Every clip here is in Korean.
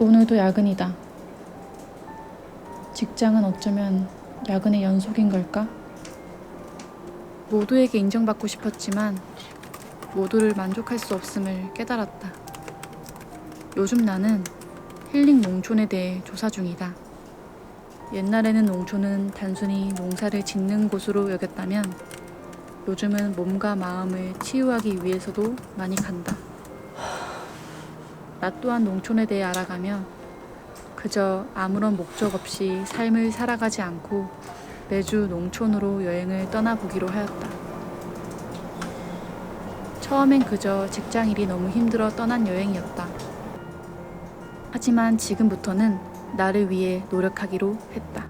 오늘도 야근이다. 직장은 어쩌면 야근의 연속인 걸까? 모두에게 인정받고 싶었지만 모두를 만족할 수 없음을 깨달았다. 요즘 나는 힐링 농촌에 대해 조사 중이다. 옛날에는 농촌은 단순히 농사를 짓는 곳으로 여겼다면 요즘은 몸과 마음을 치유하기 위해서도 많이 간다. 나 또한 농촌에 대해 알아가며 그저 아무런 목적 없이 삶을 살아가지 않고 매주 농촌으로 여행을 떠나보기로 하였다. 처음엔 그저 직장 일이 너무 힘들어 떠난 여행이었다. 하지만 지금부터는 나를 위해 노력하기로 했다.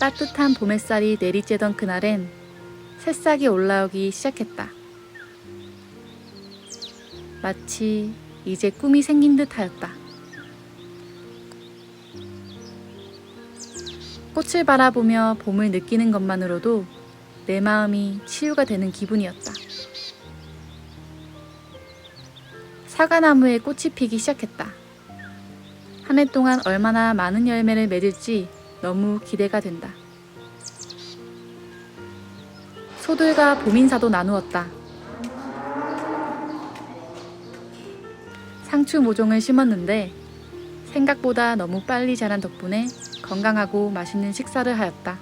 따뜻한 봄 햇살이 내리쬐던 그날엔 새싹이 올라오기 시작했다. 마치 이제 꿈이 생긴 듯 하였다. 꽃을 바라보며 봄을 느끼는 것만으로도 내 마음이 치유가 되는 기분이었다. 사과나무에 꽃이 피기 시작했다. 한 해 동안 얼마나 많은 열매를 맺을지 너무 기대가 된다. 소들과 봄인사도 나누었다. 상추 모종을 심었는데 생각보다 너무 빨리 자란 덕분에 건강하고 맛있는 식사를 하였다.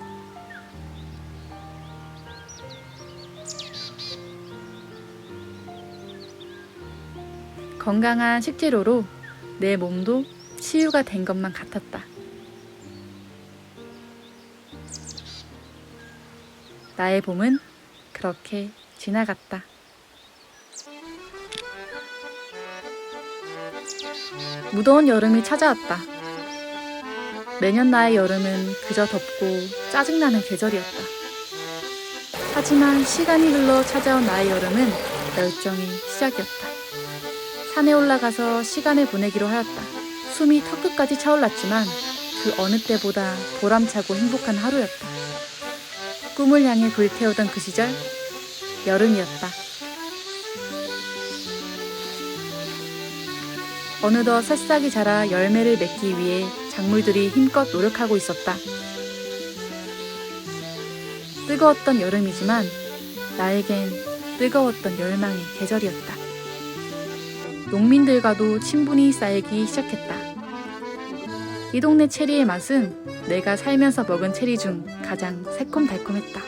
건강한 식재료로 내 몸도 치유가 된 것만 같았다. 나의 봄은 그렇게 지나갔다. 무더운 여름이 찾아왔다. 매년 나의 여름은 그저 덥고 짜증나는 계절이었다. 하지만 시간이 흘러 찾아온 나의 여름은 열정의 시작이었다. 산에 올라가서 시간을 보내기로 하였다. 숨이 턱끝까지 차올랐지만 그 어느 때보다 보람차고 행복한 하루였다. 꿈을 향해 불태우던 그 시절, 여름이었다. 어느덧 새싹이 자라 열매를 맺기 위해 작물들이 힘껏 노력하고 있었다. 뜨거웠던 여름이지만 나에겐 뜨거웠던 열망의 계절이었다. 농민들과도 친분이 쌓이기 시작했다. 이 동네 체리의 맛은 내가 살면서 먹은 체리 중 가장 새콤달콤했다.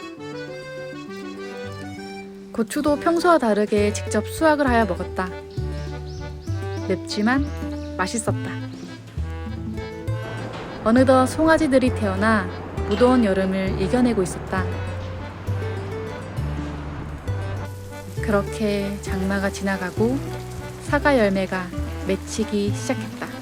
고추도 평소와 다르게 직접 수확을 하여 먹었다. 맵지만 맛있었다. 어느덧 송아지들이 태어나 무더운 여름을 이겨내고 있었다. 그렇게 장마가 지나가고 사과 열매가 맺히기 시작했다.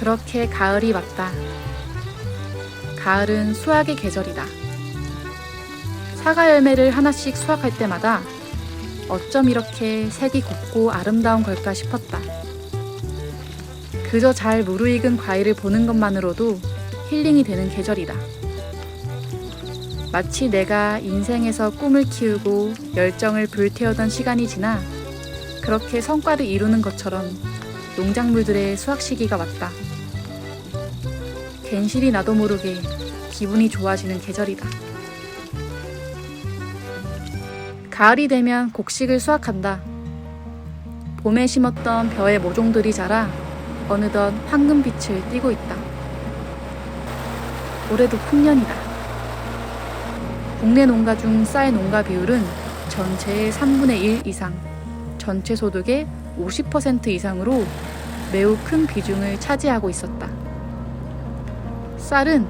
그렇게 가을이 왔다. 가을은 수확의 계절이다. 사과 열매를 하나씩 수확할 때마다 어쩜 이렇게 색이 곱고 아름다운 걸까 싶었다. 그저 잘 무르익은 과일을 보는 것만으로도 힐링이 되는 계절이다. 마치 내가 인생에서 꿈을 키우고 열정을 불태우던 시간이 지나 그렇게 성과를 이루는 것처럼 농작물들의 수확 시기가 왔다. 괜시리 나도 모르게 기분이 좋아지는 계절이다. 가을이 되면 곡식을 수확한다. 봄에 심었던 벼의 모종들이 자라 어느덧 황금빛을 띠고 있다. 올해도 풍년이다. 국내 농가 중 쌀 농가 비율은 전체의 3분의 1 이상, 전체 소득의 50% 이상으로 매우 큰 비중을 차지하고 있었다. 쌀은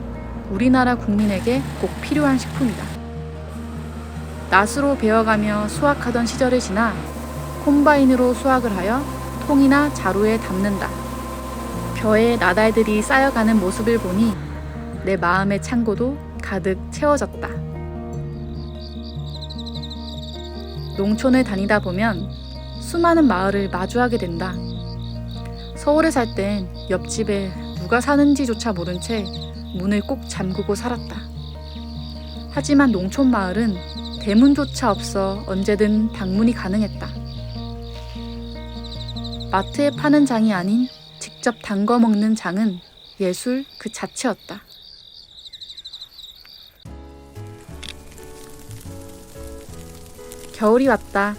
우리나라 국민에게 꼭 필요한 식품이다. 낫으로 베어가며 수확하던 시절을 지나 콤바인으로 수확을 하여 통이나 자루에 담는다. 벼에 나달들이 쌓여가는 모습을 보니 내 마음의 창고도 가득 채워졌다. 농촌을 다니다 보면 수많은 마을을 마주하게 된다. 서울에 살 땐 옆집에 누가 사는지조차 모른 채 문을 꼭 잠그고 살았다. 하지만 농촌 마을은 대문조차 없어 언제든 방문이 가능했다. 마트에 파는 장이 아닌 직접 담궈 먹는 장은 예술 그 자체였다. 겨울이 왔다.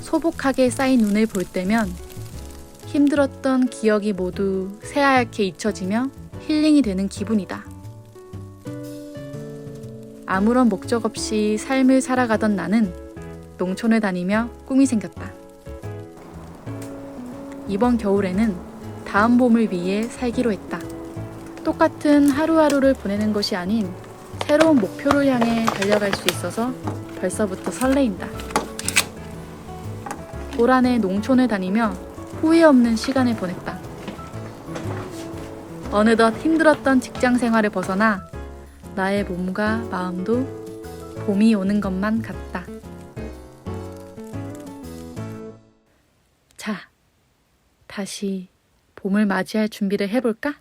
소복하게 쌓인 눈을 볼 때면 힘들었던 기억이 모두 새하얗게 잊혀지며 힐링이 되는 기분이다. 아무런 목적 없이 삶을 살아가던 나는 농촌을 다니며 꿈이 생겼다. 이번 겨울에는 다음 봄을 위해 살기로 했다. 똑같은 하루하루를 보내는 것이 아닌 새로운 목표를 향해 달려갈 수 있어서 벌써부터 설레인다. 올 한해 농촌을 다니며 후회 없는 시간을 보냈다. 어느덧 힘들었던 직장 생활을 벗어나 나의 몸과 마음도 봄이 오는 것만 같다. 자, 다시 봄을 맞이할 준비를 해볼까?